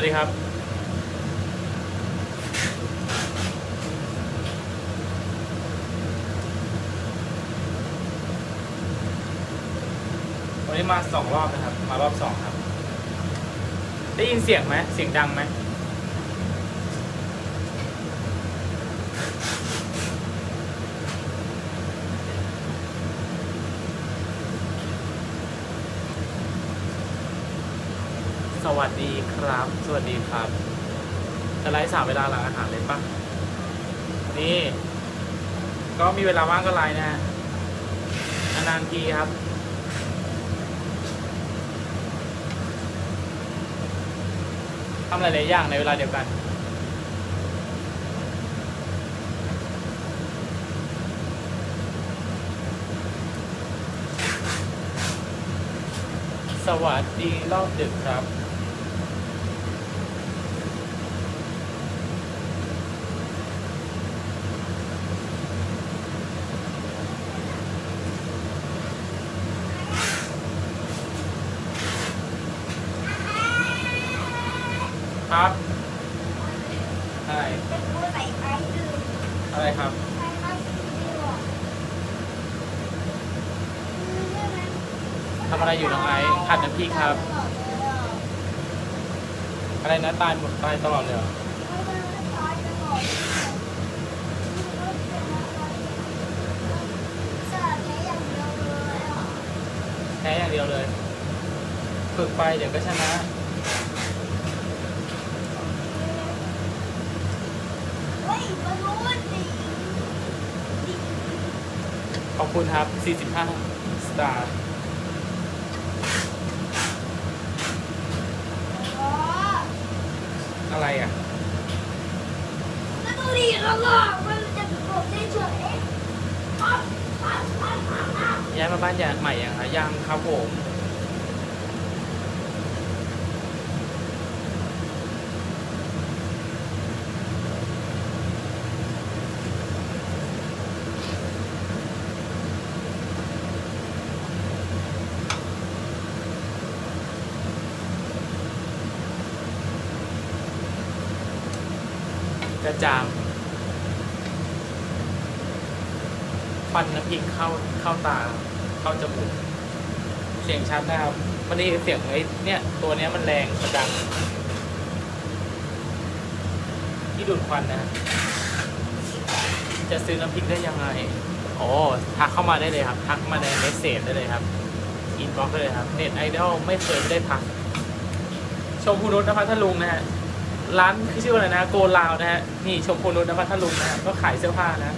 วัสดีครับ วันนี้มาสองรอบนะครับ มารอบสองครับ ได้ยินเสียงไหม เสียงดังไหม วัสดีครับ สวัสดีครับ จะไลฟ์สามเวลาหลังอาหารเลยปะนี่ ก็มีเวลาว่างก็ไลฟ์นะนานๆทีครับทำหลายๆอย่างในเวลาเดียวกัน สวัสดีรอบดึกครับ ครับ ใช่เป็นผู้ใส่ไอดื่มอะไรครับใช้ข้าวสีดีกว่าคือเรื่องนั้นทำอะไรอยู่น้องไอซ์ผัดน้ำพริกครับตลอดเลยอะอะไรนะตายหมดตายตลอดเลยเหรอเพราะมันตายตลอดเลยสลัดแค่อย่างเดียวเลยอะแพ้อย่างเดียวเลย ฝึกไปเดี๋ยวก็ชนะ เฮ้ยมันรู้ว่าดี ข อบคุณครับ 45 สตาร์อ๋ออะไรอะมันต้องดีแล้วล่ะมันจะกดเฉยๆปั๊บปั๊บปั๊บปั๊บปั๊บย้ายมาบ้านใหม่ยังคะยังครับผม กระจางควันน้ำพริก เข้าตาเข้าจมูกเสียงชัดนะครับวันนี้เสียงไอ้เนี่ยตัวเนี้ยมันแรงมันดัง ที่ดูดควันนะ จะซื้อน้ำพริกได้ยังไงโอ๋อทักเข้ามาได้เลยครับ ทักมาในเมสเซจได้เลยครับอินบ็อกซ์เลยครับเน็ตไอดอลไม่เคยไม่ได้พักชมพูนุชนภัทลุงนะฮะร้านชื่อว่าอะไรนะโกลาวนะฮะนี่ชมพูนุชนภัทลุงนะฮะก็ขายเสื้อผ้านะ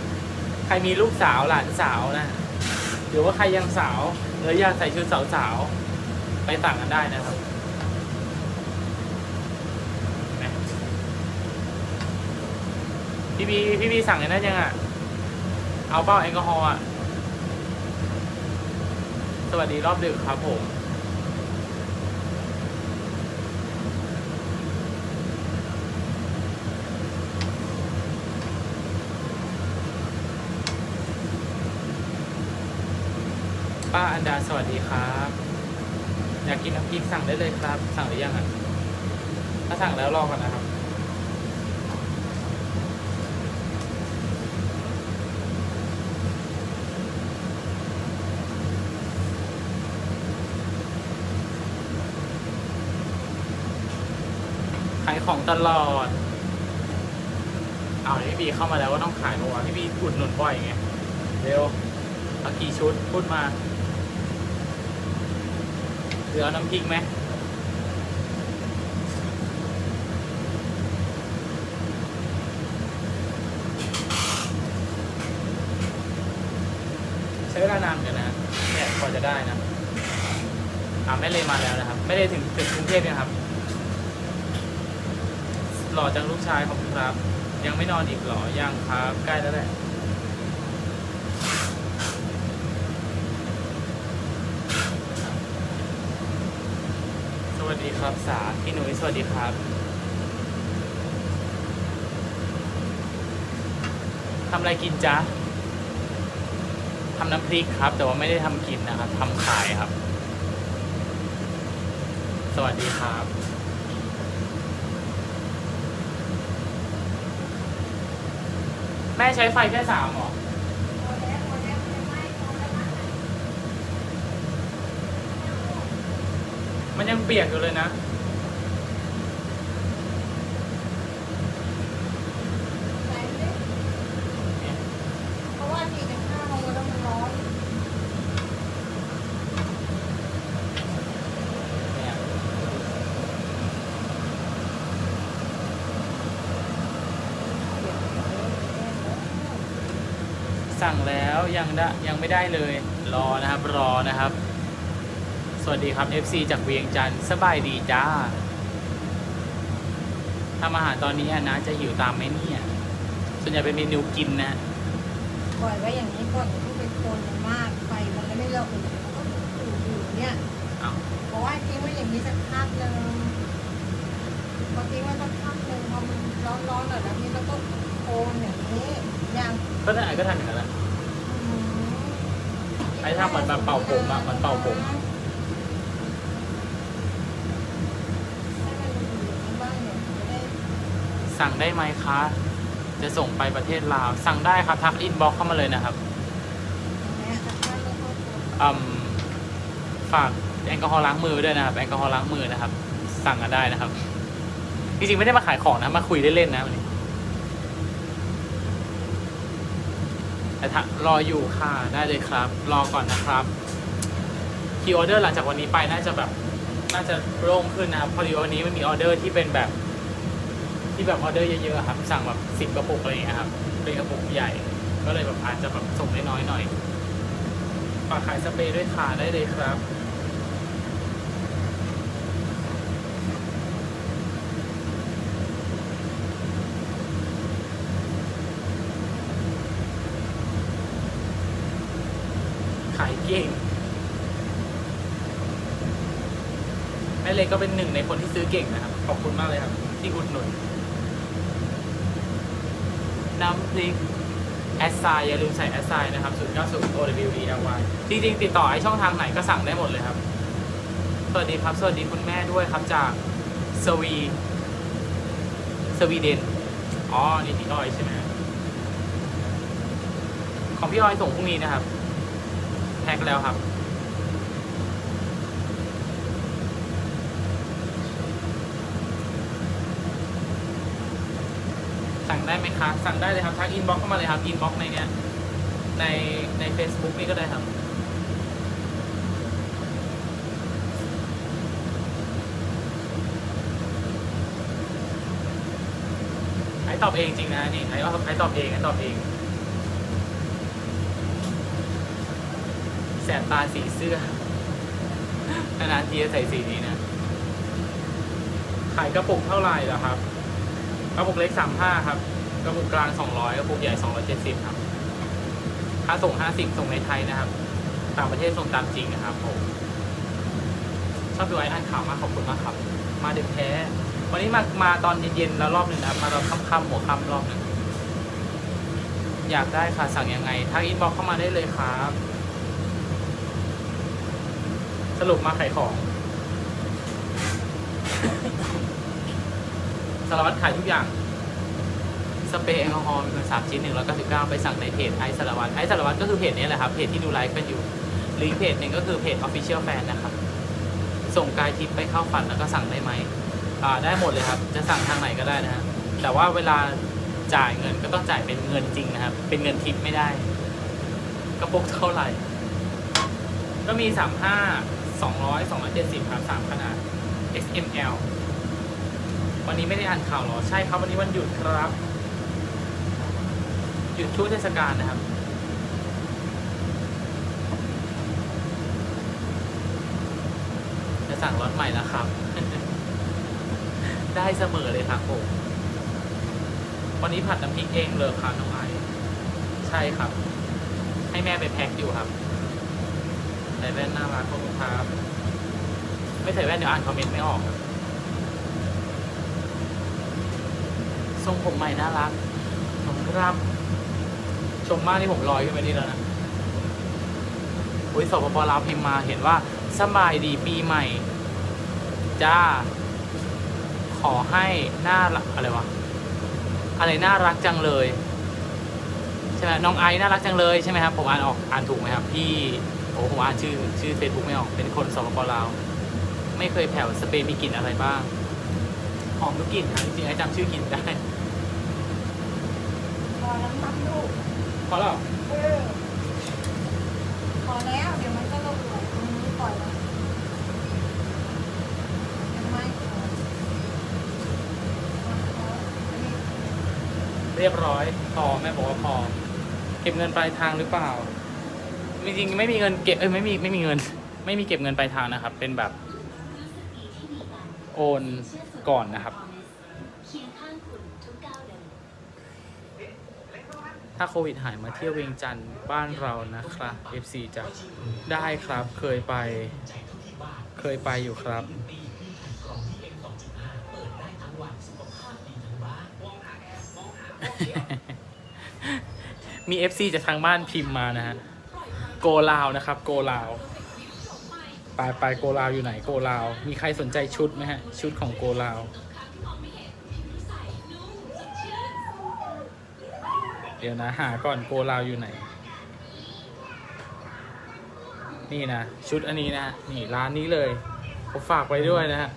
ใครมีลูกสาวหลานสาวนะ หรือว่าใครยังสาวหรืออยากใส่ชุดสาวๆไปสั่งกันได้นะครับนไหมพี่บีพี่บีสั่งไอ้นั่นยังอะ เอาเป้าแอลกอฮอล์อะ สวัสดีรอบดึกครับผม ป้าอันดาสวัสดีครับ อยากกินน้ำพริกสั่งได้เลยครับ สั่งหรือยังอะถ้าสั่งแล้วรอก่อนนะครับขายของตลอด เอาวพี่บีเข้ามาแล้วก็ต้องขายเพราะว่าพี่บีอุดหนุนบ่อยไง เร็วเอากี่ชุดพูดมา หลือเอาน้ำพริกไหมใช้เวลานานเกันนะเนี่ยกว่าจะได้นะอ่าแม่เลยมาแล้วนะครับ ไม่ได้ถึงถึงกรุงเทพนะครับ หล่อจังลูกชายขอบคุณครับ ยังไม่นอนอีกหรอยังครับใกล้แล้วแหละ ดีครับสาพี่หนุ่ยสวัสดีครับทำอะไรกินจ๊ะทำน้ำพริกครับ แต่ว่าไม่ได้ทำกินนะครับทำขายครับ สวัสดีครับแม่ใช้ไฟแค่สามหรอ มันยังเปียกอยู่เลยนะไหนดิเพราะว่าสี่ถึงห้าโมงแล้วมันร้อนเนี่ยสั่งแล้วยังได้ยังไม่ได้เลย รอนะครับ รอนะครับส วัสดีครับ FC จากเวียงจันทร์สบายดีจ้าทำอาหารตอนนี้อะนะจะหิวตามไหมเนี่ย ส่วนใหญ่เป็นเมนูกินนะปล่อยไว้อย่างนี้ก่อนอย่าเพิ่งไปคนมันมากไฟมันก็ไม่ระอุมันก็อยู่อยู่เนี่ยเอาเพราะว่าทิ้งไว้อย่างนี้สักพักหนึ่งพอทิ้งไว้สักพักหนึ่งพอมันร้อนๆหน่อยแล้วนี่เราก็โคนอย่างนี้อย่างก็ได้ก็ทำอย่างนั้นแหละอืมไอ้ทำเหมือนแบบเป่าผมอะเหมือนเป่าผม ให้มันอยู่อย่างนี้บ้างเนี่ยจะได้ สั่งได้ไหมคะ จะส่งไปประเทศลาว สั่งได้ครับทักอินบ็อกเข้ามาเลยนะครับอย่างเงี้ยสักพักแล้วก็อืมฝากแอลกอฮอล์ล้างมือไว้ด้วยนะครับ แอลกอฮอล์ล้างมือนะครับ สั่งกันได้นะครับ จริงๆไม่ได้มาขายของนะ มาคุยเล่นๆนะวันนี้แต่ถ้ารออยู่ค่ะได้เลยครับ รอก่อนนะครับคีย์ออเดอร์หลังจากวันนี้ไปน่าจะแบบน่าจะโล่งขึ้นนะครับพอดีวันนี้มันมีออเดอร์ที่เป็นแบบ ที่แบบออเดอร์เยอะๆครับสั่งแบบสิบกระปุกอะไรอย่างเงี้ยครับเป็นกระปุกใหญ่ ก็เลยแบบอาจจะแบบส่งได้น้อยหน่อยฝากขายสเปรย์ด้วยค่ะได้เลยครับขายเก่งแม่เล็กก็เป็นหนึ่งในคนที่ซื้อเก่งนะครับ ขอบคุณมากเลยครับ ที่อุดหนุน พลิกแอสไซอย่าลืมใส่แอสไซนะครับ0 9 0 O W E L Y จริงๆ ติดต่อไอช่องทางไหนก็สั่งได้หมดเลยครับ สวัสดีครับ สวัสดีคุณแม่ด้วยครับจากสวีสวีเดน อ๋อ นี่พี่อ้อยใช่ไหมของพี่อ้อยส่งพรุ่งนี้นะครับ แพ็คแล้วครับ ได้ไหมคะสั่งได้เลยครับทักอินบ็อกเข้ามาเลยครับอินบ็อกในเนี้ยในใน Facebook นี่ก็ได้ครับไอตอบเองจริงนะนี่ไอไอตอบเองไอตอบเองแสบตาสีเสื้อนานทีจะใส่สีนี้นะ ขายกระปุกเท่าไหร่เหรอครับ กระปุกเล็กสามห้าครับ กระปุกกลางสองร้อยกระปุกใหญ่สองร้อยเจ็ดสิบครับ ค่าส่งห้าสิบส่งในไทยนะครับ ต่างประเทศส่งตามจริงนะครับผม ชอบดูไออ่านข่าวมากขอบคุณมากครับ มาดึกแท้ วันนี้มา มาตอนเย็นๆแล้วรอบหนึ่งนะครับ มาตอนค่ำๆหัวค่ำรอบหนึ่ง อยากได้ค่ะสั่งยังไง ทักอินบ็อกเข้ามาได้เลยครับ สรุปมาขายของ สารวัตรขายทุกอย่าง สเปรย์แอลกอฮอล์มีเป็นสามชิ้นหนึ่งร้อยเก้าสิบเก้าไปสั่งในเพจไอซ์สารวัตรไอซ์สารวัตรก็คือเพจนี้แหละครับ เพจที่ดูไลฟ์กันอยู่ หรือเพจหนึ่งก็คือเพจ Official Fan นนะครับ ส่งกายทิปไปเข้าฝันแล้วก็สั่งได้ไหมอ่าได้หมดเลยครับ จะสั่งทางไหนก็ได้นะฮะแต่ว่าเวลาจ่ายเงินก็ต้องจ่ายเป็นเงินจริงนะครับ เป็นเงินทิปไม่ได้ กระปุกเท่าไหร่ ก็มี35 200 270ครับ3ขนาด S M L วันนี้ไม่ได้อ่านข่าวหรอ ใช่ครับวันนี้วันหยุดครับ หยุดช่วงเทศกาลนะครับ จะสั่งรถใหม่แล้วครับ ได้เสมอเลยครับผมวันนี้ผัดน้ำพริกเองเลยครับน้องไอใช่ครับ ให้แม่ไปแพ็คอยู่ครับใส่แว่นน่ารักขอบคุณครับ ไม่ใส่แว่นเดี๋ยวอ่านคอมเมนต์ไม่ออกครับ ทรงผมใหม่น่ารักขอบคุณครับชมมากที่ผมลอยขึ้นไปนี่แล้วนะอุ้ยสปปลาวพิมพ์มาเห็นว่าสบายดีปีใหม่ จ้า ขอให้น่ารักอะไรวะ อะไรน่ารักจังเลยใช่ไหมน้องไอน่ารักจังเลยใช่ไหมครับผมอ่านออกอ่านถูกไหมครับ พี่โอ้ผมอ่านชื่อชื่อเฟซบุ๊กไม่ออกเป็นคนสปปลาวไม่เคยแผ่วสเปรย์มีกลิ่นอะไรบ้างหอมทุกกลิ่นครับจริงๆไอจำชื่อกลิ่นได้ อแล้วนับลูกพอแล้วเออพอแล้ว เดี๋ยวมันก็ลงไหลตรงนี้ปล่อยแล้วยังไม่พออันนี้เรียบร้อยพอแม่บอกว่าพอ เก็บเงินปลายทางหรือเปล่าจริงๆไม่มีเงินเก็บเอ้ยไม่มีไม่มีเงิน ไม่มีเก็บเงินปลายทางนะครับ เป็นแบบโอนก่อนนะครับ เคียงข้างคุณทุกก้าวเดิน ถ้าโควิดหายมาเที่ยวเวียงจันทร์บ้านเรานะครับ FC จะได้ครับเคยไป เคยไปอยู่ครับมี FC จากทางบ้านพิมพ์มานะฮะโกลาวนะครับ โกลาวไปไปโกลาวอยู่ไหนโกลาว มีใครสนใจชุดไหมฮะ ชุดของโกลาว เดี๋ยวนะ หาก่อนโกลาวอยู่ไหน นี่นะ ชุดอันนี้นะนี่ ร้านนี้เลยผมฝากไว้ด้วยนะฮะ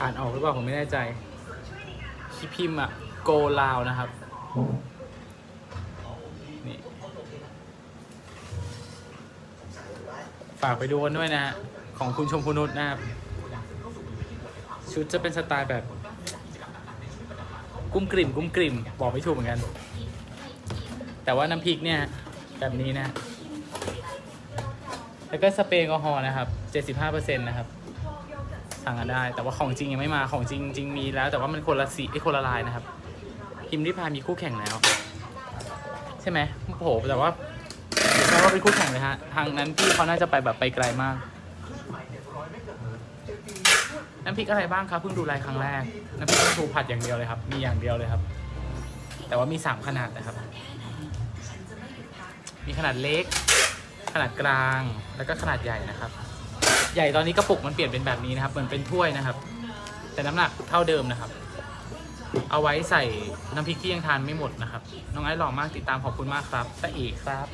อ่านออกหรือเปล่าผมไม่แน่ใจคีพิมพ์อะโกลาวนะครับนี่ฝากไปดูกันด้วยนะฮะของคุณชมพูนุชนะครับชุดจะเป็นสไตล์แบบกุ้มกลิ่มกุ้มกลิ่มบอกไม่ถูกเหมือนกัน แต่ว่าน้ำพริกเนี่ยแบบนี้นะ แล้วก็สเปรย์แอลกอฮอล์นะครับ75%นะครับ สั่งกันได้ แต่ว่าของจริงยังไม่มา ของจริงจริงมีแล้ว แต่ว่ามันคนละสีไอ้คนละลายนะครับ พิมพ์ริพายมีคู่แข่งแล้ว ใช่ไหมโอ้โห แต่ว่าแม้ว่าเป็นคู่แข่งเลยฮะ ทางนั้นพี่เขาน่าจะไปแบบไปไกลมาก น้ำพริกอะไรบ้างครับเพิ่งดูไลน์ครั้งแรก น้ำพริกปลาทูผัดอย่างเดียวเลยครับ มีอย่างเดียวเลยครับ แต่ว่ามีสามขนาดนะครับ มีขนาดเล็ก ขนาดกลาง แล้วก็ขนาดใหญ่นะครับ ใหญ่ตอนนี้กระปุกมันเปลี่ยนเป็นแบบนี้นะครับ เหมือนเป็นถ้วยนะครับ แต่น้ำหนักเท่าเดิมนะครับ เอาไว้ใส่น้ำพริกที่ยังทานไม่หมดนะครับ น้องไอ้หล่อมากติดตามขอบคุณมากครับตะเอกครับ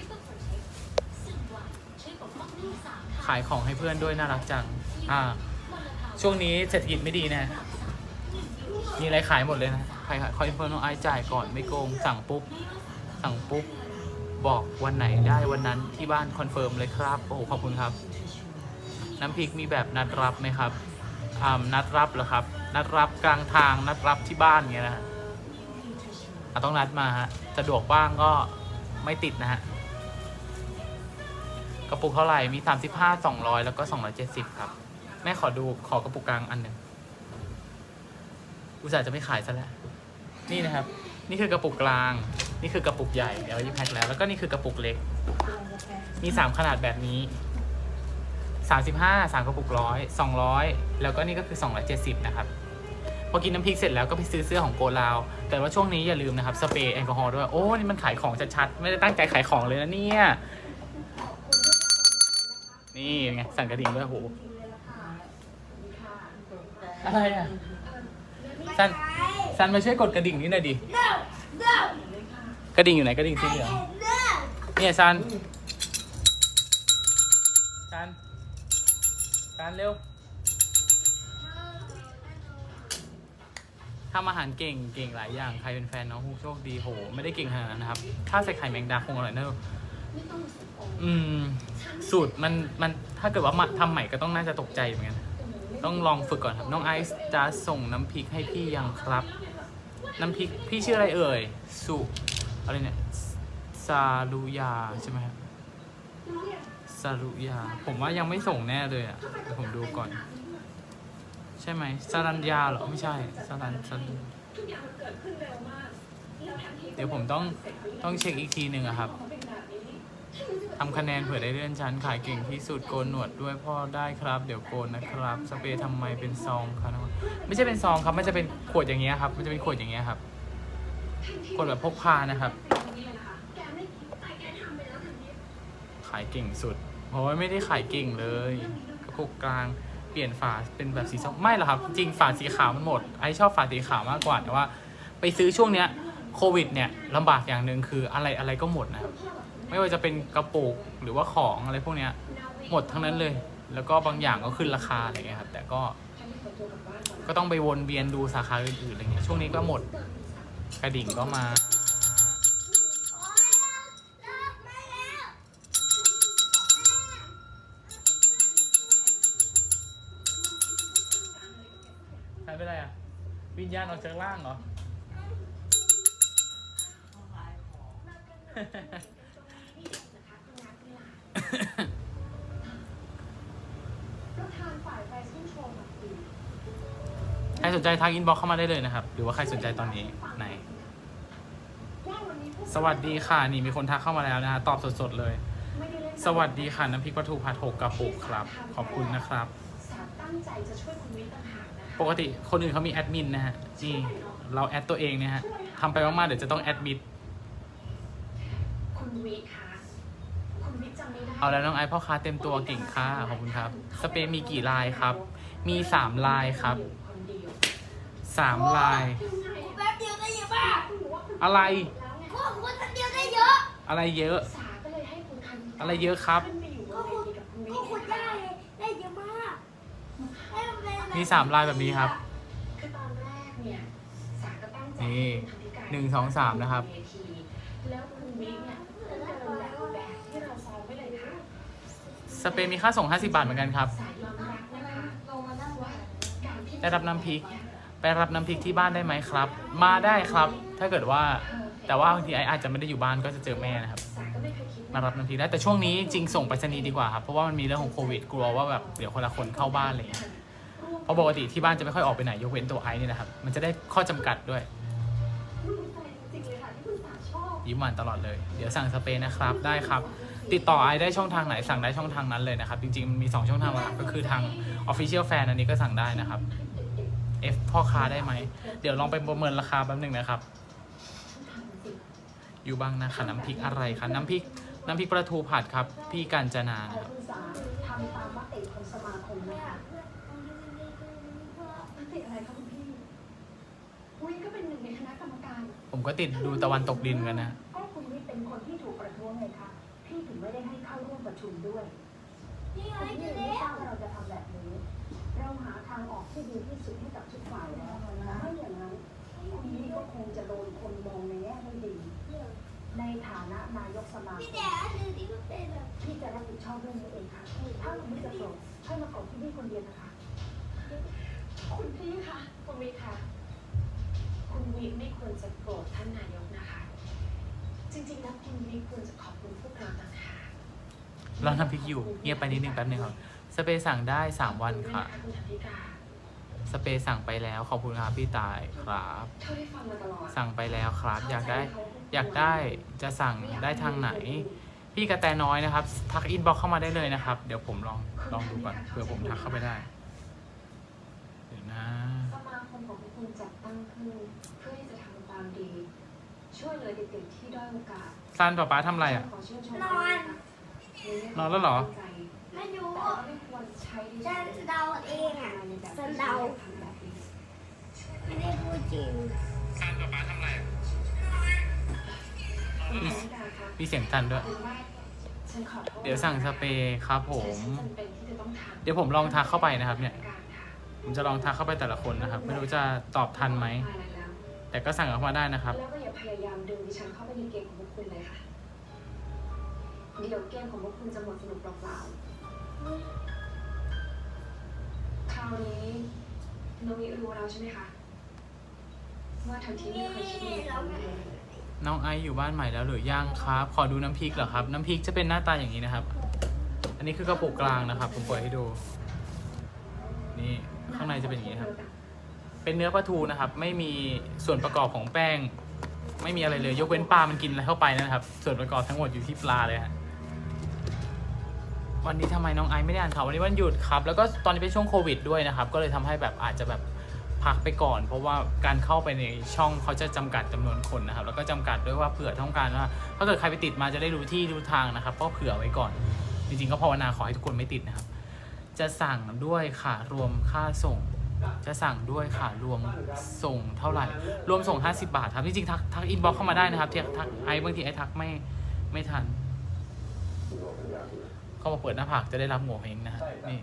ขายของให้เพื่อนด้วยน่ารักจัง อ่า ช่วงนี้เศรษฐกิจไม่ดีนะ มีอะไรขายหมดเลยนะ ใครคอยเฟิร์นน้องไอซ์จ่ายก่อนไม่โกง สั่งปุ๊บ สั่งปุ๊บ บอกวันไหนได้วันนั้นที่บ้านคอนเฟิร์มเลยครับ โอ้โหขอบคุณครับ น้ำพริกมีแบบนัดรับไหมครับอ่านัดรับเหรอครับ นัดรับกลางทางนัดรับที่บ้านเงี้ยนะฮะต้องนัดมาฮะสะดวกบ้างก็ไม่ติดนะฮะกระปุกเท่าไหร่ มี 35 200 แล้วก็ 270 ครับ แม่ขอดูขอกระปุกกลางอันหนึ่งอุตส่าห์จะไม่ขายซะแล้ว นี่นะครับ นี่คือกระปุกกลาง นี่คือกระปุกใหญ่เดี๋ยวยี่แพ็คแล้ว แล้วก็นี่คือกระปุกเล็ก มีสามขนาดแบบนี้สามสิบห้าสามกระปุกร้อยสองร้อยแล้วก็นี่ก็คือสองร้อยเจ็ดสิบนะครับพอกินน้ำพริกเสร็จแล้วก็ไปซื้อเสื้อของโกลาว แต่ว่าช่วงนี้อย่าลืมนะครับ สเปรย์แอลกอฮอล์ด้วย โอ้นี่มันขายของชัดๆ ไม่ได้ตั้งใจขายของเลยนะเนี่ย นี่ไงสั่นกระดิ่งด้วยโหอะไรอะ สันสันมาช่วยกดกระดิ่งนี้หน่อยดิก ระดิ่งอยู่ไหนกระดิ่งสีเหลืองเนี่ยซันซันซันเร็วทำอาหารเก่งเก่งหลายอย่างใครเป็นแฟนน้องฮูโชคดีโห ไม่ได้เก่งขนาดนั้นนะครับ ถ้าใส่ไข่แมงดาคงอร่อยแน่อืม สูตรมันมันถ้าเกิดว่ามาทำใหม่ก็ต้องน่าจะตกใจเหมือนกันต้องลองฝึกก่อนครับ น้องไอซ์จะส่งน้ำพริกให้พี่ยังครับ น้ำพริกพี่ชื่ออะไรเอ่ย สุ อะไรเนี่ยซาลูยาใช่ไหมครับซาลูยา ผมว่ายังไม่ส่งแน่เลยอะเดี๋ยวผมดูก่อน ใช่ไหมซาลัญญาเหรอ ไม่ใช่ซาลันซาลันเดี๋ยวผมต้องต้องเช็คอีกทีหนึ่งอะครับทำคะแนนเผื่อได้เลื่อนชั้นขายเก่งที่สุดโกนหนวดด้วยพ่อได้ครับ เดี๋ยวโกนนะครับ สเปรย์ทำไมเป็นซองครับไม่ใช่เป็นซองครับมันจะเป็นขวดอย่างเงี้ยครับ มันจะเป็นขวดอย่างเงี้ยครับ ขวดแบบพกพานะครับ ขายเก่งสุด เพราะว่าไม่ได้ขายเก่งเลยกระปุกกลางเปลี่ยนฝาเป็นแบบสีส้มไม่หรอกครับ จริงฝาสีขาวมันหมดไอชอบฝาสีขาวมากกว่าแต่ว่า ไปซื้อช่วงเนี้ยโควิดเนี่ยลำบากอย่างหนึ่งคืออะไรอะไรก็หมดนะครับไม่ว่าจะเป็นกระปุกหรือว่าของอะไรพวกเนี้ยหมดทั้งนั้นเลย แล้วก็บางอย่างก็ขึ้นราคาอะไรเงี้ยครับแต่ก็ก็ต้องไปวนเวียนดูสาขาอื่นๆอะไรเงี้ยช่วงนี้ก็หมด กระดิ่งก็มา ใครเป็นไรอะ วิญญาณออกจากร่างเหรอใครสนใจทักอินบ็อกเข้ามาได้เลยนะครับ หรือว่าใครสนใจตอนนี้ไหน สวัสดีค่ะ นี่มีคนทักเข้ามาแล้วนะฮะตอบสดๆเลยสวัสดีค่ะน้ำพริกปลาทูผัดหกกระปุกครับ ขอบคุณนะครับ สารตั้งใจจะช่วยคุณวิทย์ต่างหากนะคะปกติคนอื่นเขามีแอดมินนะฮะนี่เราแอดตัวเองเนี่ยฮะทำไปมากๆเดี๋ยวจะต้องแอดมิดคุณวิทย์คะคุณวิทย์จำไม่ได้เอาแล้วน้องไอซ์พ่อค้าเต็มตัวเก่งค่ะขอบคุณครับ สเปรย์มีกี่ลายครับ มีสามลายครับคนเดียวสามลาย แป๊บเดียวได้เยอะมากอะไรแล้ อะอะไรเยอะ สาก็เลยให้คุณทันอะไรเยอะครับ ขึ้นไปอยู่บนเวทีกับคุณวิทก็ย์ขุดได้ได้เยอะมากให้นเป็นมีสามลายแบบนี้ครับ คือตอนแรกเนี่ยสาก็ตั้งใจนี่ให้คุณทันธิการหนึ่งสองสามนะครับเวทีแล้วคุณวิทย์เนี่ยก็เดินแบบแบบที่เราซ้อมไว้เลยค่ะสเปรย์มีค่าส่ง 50 บาทเหมือนกันครับ สายยอมรับนะคะลงมานั่งว่าการที่ได้รับน้ำพริก ไปรับน้ำพริกที่บ้านได้ไหมครับ มาได้ครับ ถ้าเกิดว่า แต่ว่าบางทีไออาจจะไม่ได้อยู่บ้านก็จะเจอแม่นะครับมารับน้ำพริกได้แต่ช่วงนี้จริงส่งไปรษณีย์ดีกว่าครับเพราะว่ามันมีเรื่องของโควิดกลัวว่าแบบเดี๋ยวคนละคนเข้าบ้านอะไรอย่างเงี้ยเพราะปกติที่บ้านจะไม่ค่อยออกไปไหนยกเว้นตัวไอซ์นี่นะครับมันจะได้ข้อจำกัดด้วยยิ้มหวานตลอดเลย เดี๋ยวสั่งสเปรย์นะครับได้ครับ ติดต่อไอได้ช่องทางไหนสั่งได้ช่องทางนั้นเลยนะครับ จริงๆมันมี 2 ช่องทางหลักก็คือทาง Official Fan อันนี้ก็สั่งได้นะครับ F พ่อค้าได้ไหม เดี๋ยวลองไปประเมินราคาแป๊บหนึงนะครับ อยู่บ้างนะคะน้ำพริกอะไรคะน้ำพริกน้ำพริกปลาทูผัดครับ พี่กัญจนานะครับคุณสาทำตามมติของสมาคมนะคะมติอะไรคะคุณพี่วิก็เป็นหนึ่งในคณะกรรมการผมก็ติดดูตะวันตกดินกันนะก็คุณวิเป็นคนที่ถูกประท้วงไงคะพี่ถึงไม่ได้ให้เข้าร่วมประชุมด้วยนี่ไงคุณเจพี่อไม่แล้ทราวบว่าเราจะทำแบบนี้ เราหาทางออกที่ดีที่สุดให้กับทุกฝ่ายแล้วนะไม่อย่างนั้นคุณพี่ก็คงจะโดนคนมองในแง่ไม่ดี ในฐานะนายกสมาคพี่มแต่อันหนึ่งที่มันเป็นแบบที่จะรับผิดชอบเรื่องนี้เองค่ะ ถ้าคุณพี่จะโปรดให้มากดที่นี่คนเดียวนะคะ คุณพี่คะคุณวิค่ะคุณวิไม่ควรจะโกรธท่านนายกนะคะ จริงๆแล้วคุณวิควรจะขอบคุณพวกเราต่างหากเราน้ำพริกอยู่เงียบไปนิดนึงแป๊บนึงครับสเปรย์สั่งได้ 3 วันค่ะ คุณอภิกา สเปรย์สั่งไปแล้วขอบคุณครับพี่ตายครับ เท่าที่ฟังมาตลอดสั่งไปแล้วครับ อยากได้ อยากได้จะสั่งได้ทางไหน พี่กระแตน้อยนะครับ ทักอินบ็อกเข้ามาได้เลยนะครับ เดี๋ยวผมลองลองดูก่อนเผื่อผมทักเข้าไปได้ เดี๋ยวนะ สมาคมของพวกคุณจัดตั้งขึ้นเพื่อที่จะทำความดี ช่วยเหลือเด็กๆที่ด้อยโอกาสซันป๊าป๊าทำอะไรอะ ขอชื่นชมนอน นอนแล้วเหรอไม่รู้แต่ก็ ไม่ควรใช้ฉันเดาเองอะฉันเดาไม่ได้พูดจริงซันป๊าป๊าทำอะไรอะมีมีเสียงซันด้วย เดี๋ยวสั่งสเปรย์ครับผม เดี๋ยวผมลองทักเข้าไปนะครับ เนี่ย ผมจะลองทักเข้าไปแต่ละคนนะครับ ไม่รู้จะตอบทันไหม แต่ก็สั่งเข้ามาได้นะครับ แล้วก็อย่าพยายามดึงดิฉันเข้าไปในเกมของพวกคุณเลยค่ะ เดี๋ยวเกมของพวกคุณจะหมดสนุกเปล่าๆ คราวนี้น้องมิรู้แล้วใช่ไหมคะว่าทั้งที่ไม่เคยคิดเลยว่าน้องไอซ์อยู่บ้านใหม่แล้วหรือยังครับ ขอดูน้ำพริกเหรอครับ น้ำพริกจะเป็นหน้าตาอย่างนี้นะครับ อันนี้คือกระปุกกลางนะครับ ผมเปิดให้ดู นี่ข้างในจะเป็นอย่างนี้ครับ เป็นเนื้อปลาทูนะครับ ไม่มีส่วนประกอบของแป้ง ไม่มีอะไรเลย ยกเว้นปลามันกินอะไรเข้าไปนะครับ ส่วนประกอบทั้งหมดอยู่ที่ปลาเลยฮะ วันนี้ทำไมน้องไอซ์ไม่ได้อ่านข่าววันนี้วันหยุดครับ แล้วก็ตอนนี้เป็นช่วงโควิดด้วยนะครับ ก็เลยทำให้แบบอาจจะแบบพักไปก่อน เพราะว่าการเข้าไปในช่องเขาจะจำกัดจำนวนคนนะครับ แล้วก็จำกัดด้วยว่าเผื่อต้องการว่าถ้าเกิดใครไปติดมาจะได้รู้ที่รู้ทางนะครับ ก็เผื่อไว้ก่อน จริงๆก็ภาวนาขอให้ทุกคนไม่ติดนะครับ จะสั่งด้วยค่ะรวมค่าส่ง จะสั่งด้วยค่ะรวมส่งเท่าไหร่ รวมส่ง 50 บาทครับจริงๆทักทักอินบ็อกเข้ามาได้นะครับที่ทักไอ้บางทีไอ้ทักไม่ไม่ทัน เข้ามาเปิดหน้าผากจะได้รับโงเฮงนะฮะนี่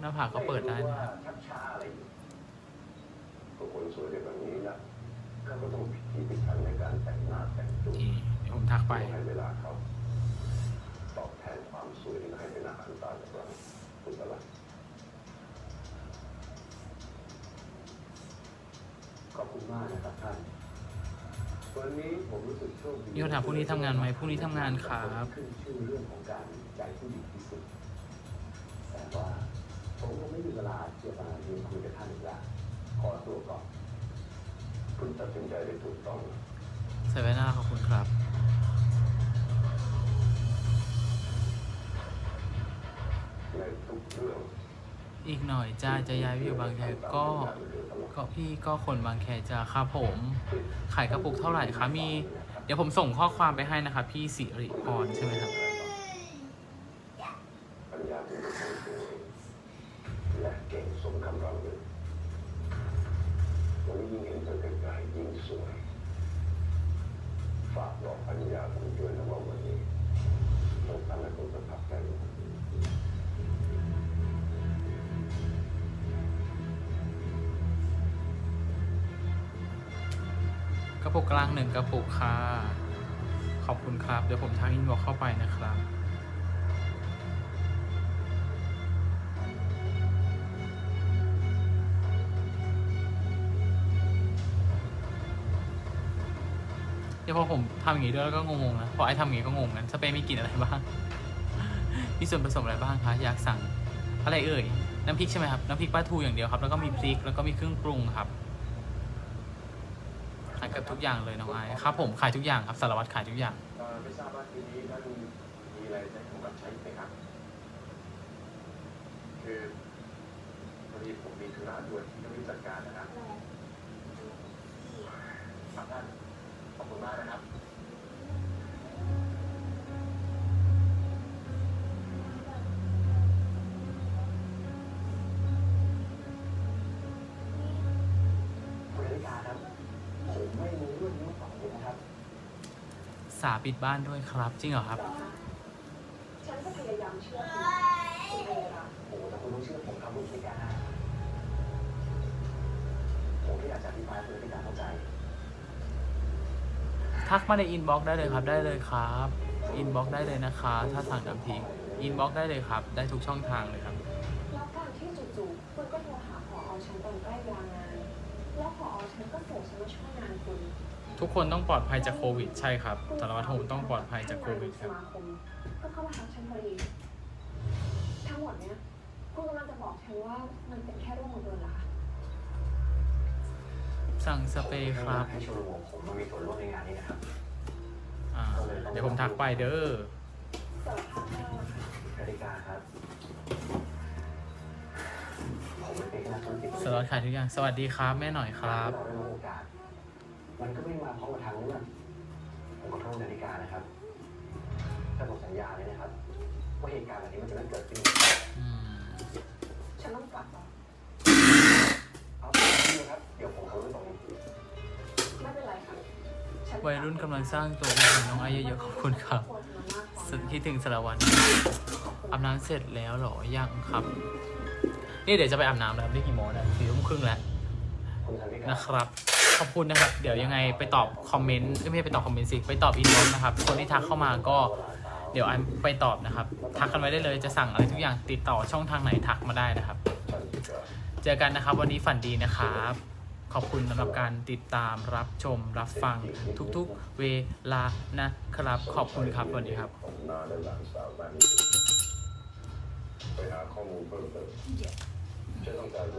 หน้าผากก็เปิดได้นะครับชักช้าอะไรอยู่ก็คนสวยแบบนี้นะเขาก็ต้องพิถีพิถันในการแต่งหน้าแต่งตัวนี่เดี๋ยวผมทักไปให้เวลาเขาตอบแทนความสวยให้เป็นอาหารตาจากเราคุณอะไรขอบคุณมากนะครับท่าน วันนี้ผมรู้สึกโชคดีมีคนถามพรุ่งนี้ทำงานไหมพรุ่งนี้ทำงานครับ ขึ้นชื่อเรื่องของการใจผู้ดีที่สุด แต่ว่าผมก็ไม่มีเวลาที่จะมายืนคุยกับท่านอีกแล้วขอตัวก่อน คุณตัดสินใจได้ถูกต้อง ใส่ไว้หน้าขอบคุณครับ ในทุกเรื่อง อีกหน่อยจ้าจะย้ายไปอยู่บางแคก็ก็พี่ก็คนบางแคจะครับผมขายกระปุกเท่าไหร่คะมี เดี๋ยวผมส่งข้อความไปให้นะครับ พี่สิริพรใช่ไหมครับยและเก่งสมคำรำลึกวันนี้ยิ่งเห็นเธอไกลๆยิ่งสวย ฝากบอกปัญญาผม ระปุกกลางหนึ่งกระปุกค่ะ ขอบคุณครับ เดี๋ยวผมทักอินบอกเข้าไปนะครับ เดี๋ยวพอผมทำอย่างนี้ด้วยแล้วก็งงๆนะพอไอ้ทำอย่างนี้ก็งงกันสเปรย์มีกลิ่นอะไรบ้าง มีส่วนผสมอะไรบ้างคะอยากสั่งอะไรเอ่ย น้ำพริกใช่ไหมครับ น้ำพริกปลาทูอย่างเดียวครับ แล้วก็มีพริก แล้วก็มีเครื่องปรุงครับ เกับทุกอย่างเลยน้องไอซ์ครับผมขายทุกอย่างครับสารวัตรขายทุกอย่างเอ่อไม่ทราบว่าทีนี้ท่านมีอะไรจะให้ผมรับใช้ไหมครับคือพอดีผมมีธุระด่วนที่ต้องรีบจัดการนะครับครับท่านขอบคุณมากนะครับ สาปิดบ้านด้วยครับ จริงเหรอครับ ฉันก็พยายามเชื่อคุณพยายามโอ้แต่คุณต้องเชื่อผมครับคุณนาฬิกาผมไม่อยากจะอธิบายคุณพิกาเข้าใจ ทักมาในอินบ็อกซ์ได้เลยครับ ได้เลยครับ อินบ็อกซ์ได้เลยนะคะ ถ้าสั่งน้ำพริกอินบ็อกซ์ได้เลยครับ ได้ทุกช่องทางเลยครับ แล้วการที่จู่ๆคุณก็โทรหาผอฉันตอนใกล้เวลางาน แล้วผอฉันก็ส่งฉันมาช่วยงานคุณ ทุกคนต้องปลอดภัยจากโควิด ใช่ครับสารวัตรโฮมต้องปลอดภัยจากโควิดครับสมาคมก็เข้ามาทักฉันพอดีทั้งหมดเนี้ยคุณกำลังจะบอกฉันว่ามันเป็นแค่เรื่องบังเอิญเหรอคะสั่งสเปรย์ครับให้ชมรมผมมามีส่วนร่วมในงานนี้นะครับอ่าเดี๋ยวผมทักไปเด้อสารภาพได้ว่าค่ะนาฬิกาครับผมไม่เป็นนักธุรกิจสารวัตรขายทุกอย่าง สวัสดีครับ แม่หน่อยครับ เราได้รับโอกาส มันก็ไม่มาพร้อมกับทางเลือกผมขอโทษนาฬิกานะครับ ถ้าผมสัญญาเลยนะครับ ว่าเหตุการณ์แบบนี้มันจะไม่เกิดขึ้นอืมฉันต้องกลับแล้วเอาไปที่ครับ เดี๋ยวผมเอาเรื่องตรงนี้ไม่เป็นไรค่ะฉัวัยรุ่นกำลังสร้างตัวเป็นน้องไอเยอะๆขอบคุณครับคนมันมากกว่าสุดคิดถึงสารวัตรอาบน้ำเสร็จแล้วเหรอยังครับ นี่เดี๋ยวจะไปอาบน้ำแล้วนี่กี่โมงแล้วสี่ทุ่มครึ่งแล้วคุณนาฬิกานะครับ ขอบคุณนะครับ เดี๋ยวยังไงไปตอบคอมเมนต์ไม่ใช่ไปตอบคอมเมนต์สิ ไปตอบอินบ็อกซ์นะครับ คนที่ทักเข้ามาก็เดี๋ยวอันไปตอบนะครับ ทักกันไว้ได้เลยจะสั่งอะไรทุกอย่างติดต่อช่องทางไหนทักมาได้นะครับ เจอกันนะครับ วันนี้ฝันดีนะครับ ขอบคุณสำหรับการติดตามรับชมรับฟังทุกๆเวลานะครับ ขอบคุณครับสวัสดีครับผมนาและหลานสาวบ้านนี้ไปหาข้อมูลเพิ่มเติมจะต้องการ